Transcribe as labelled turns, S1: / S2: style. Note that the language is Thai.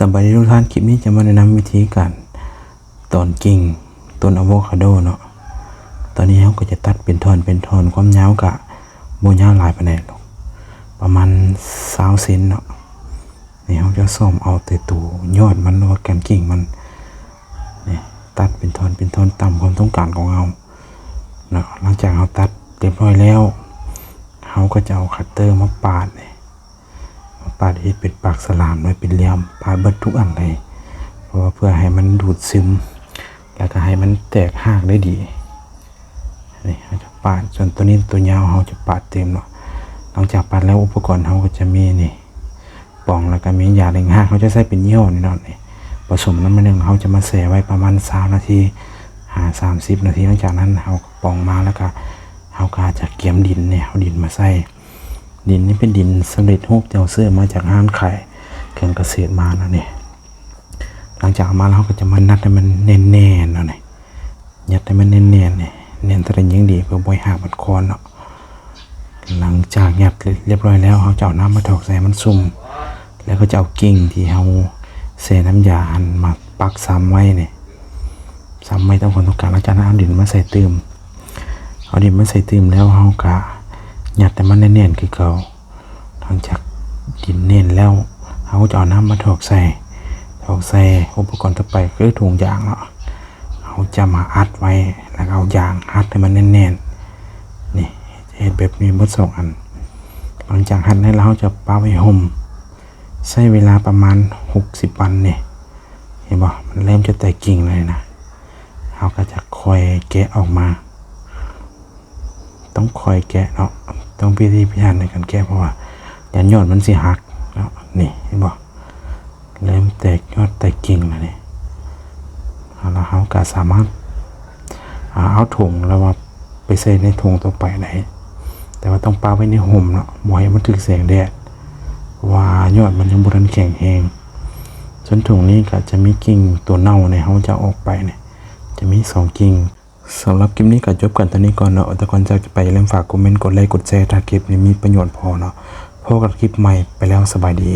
S1: สบายดีทุกท่าน คลิปนี้จะมาแนะนำวิธีการตอนกิ่งต้นอะโวคาโดเนาะ ตอนนี้เขาก็จะตัดเป็นท่อนเป็นท่อนความยาวกะโบยาวหลายปานใดหรอกประมาณ20เซนเนาะ นี่เขาจะซ่อมเอาแต่ตัวยอดมันหรือว่าแกนกิ่งมันนี่ตัดเป็นท่อนเป็นท่อนตามความต้องการของเราเนาะ หลังจากเราตัดเรียบร้อยแล้วเขาก็จะเอาคัตเตอร์มาปาดเนี่ย ปาดให้เป็นปากสลามไว้เป็นเหลี่ยมปาดเบิดทุกอันเลย เพราะว่าเพื่อให้มันดูดซึม แล้วก็ให้มันแตกหากได้ดีนี่เราจะปาดส่วนตัวนี้ตัวยาวเราจะปาดเต็มเนาะหลังจากปาดแล้วอุปกรณ์เขาก็จะมีนี่ป่องแล้วก็มียาเล็งหากเขาจะใส่เป็นเยี่ห้อนี่เนาะนี่ผสมน้ำมันหนึ่งเขาจะมาเสียไว้ประมาณสามนาทีหาสามสิบนาทีหลังจากนั้นเขาป่องมาแล้วก็เขาก็จะเกี่ยมดินเนี่ยเอาดินมาใส่ ดินนี่เป็นดินสำเร็จรูปเจ้าเสื้อมาจากห้างขายเครื่องเกษตรมาแล้วเนี่ยหลังจากมาแล้วเขาก็จะมานัดให้มันแน่นๆเนาะเนี่ยยัดให้มันแน่นๆเนี่ยแน่นเท่าไร่ยิ่งดีเพื่อบ่อยหากมันคอนเนาะหลังจากยัดเรียบร้อยแล้วเขาจะเอาน้ำมาถอกใส่มันซุ่มแล้วก็จะเอากิ่งที่เขาเสน้ำยาอันมาปักซ้ำไว้เนี่ยซ้ำไว้ตามความต้องการแล้วจากนั้นเอาดินมาใส่เติมเอาดินมาใส่เติมแล้วเขากะ หยัดแต่มันแน่นๆคือเขาหลังจากดินแน่นแล้วเขาจะเอาน้ำมาถอกใส่ถอกใส่อุปกรณ์ต่อไปคือถุงยางเนาะเขาจะมาอัดไว้แล้วเอายางอัดให้มันแน่นๆนี่เห็นแบบนี้มดสองอัน หลังจากหัดให้เราจะป้าไว้ห่มใช้เวลาประมาณ 60 วันเนี่ยเห็นบ่มันเริ่มจะแตกกิ่งเลยนะเขาก็จะคอยแกะออกมา ต้องคอยแกะเนาะ ต้องพิธีพิถันในการแกะเพราะว่ายันยอดมันสิหักเนาะนี่เห็นบ่เริ่มแตกยอดแตกกิ่งแล้วนี่เอาละเขาก็สามารถหาเอาถุงแล้วว่าไปใส่ในถุงต่อไปไหน แต่ว่าต้องปาไว้ในห่มเนาะบ่ให้มันถึกแสงแดดว่ายอดมันยังบ่ทันแข็งแรงส่วนถุงนี้ก็จะมีกิ่งตัวเน่าเนี่ยเขาจะออกไปเนี่ยจะมีสองกิ่ง สำหรับคลิปนี้ก็จบกันตอนนี้ก่อนเนาะแต่ก่อนจะไปเล่มฝากคอมเมนต์กดไลค์กดแชร์ถ้าคลิปนี้มีประโยชน์พอเนาะพบกับคลิปใหม่ไปแล้วสบายดี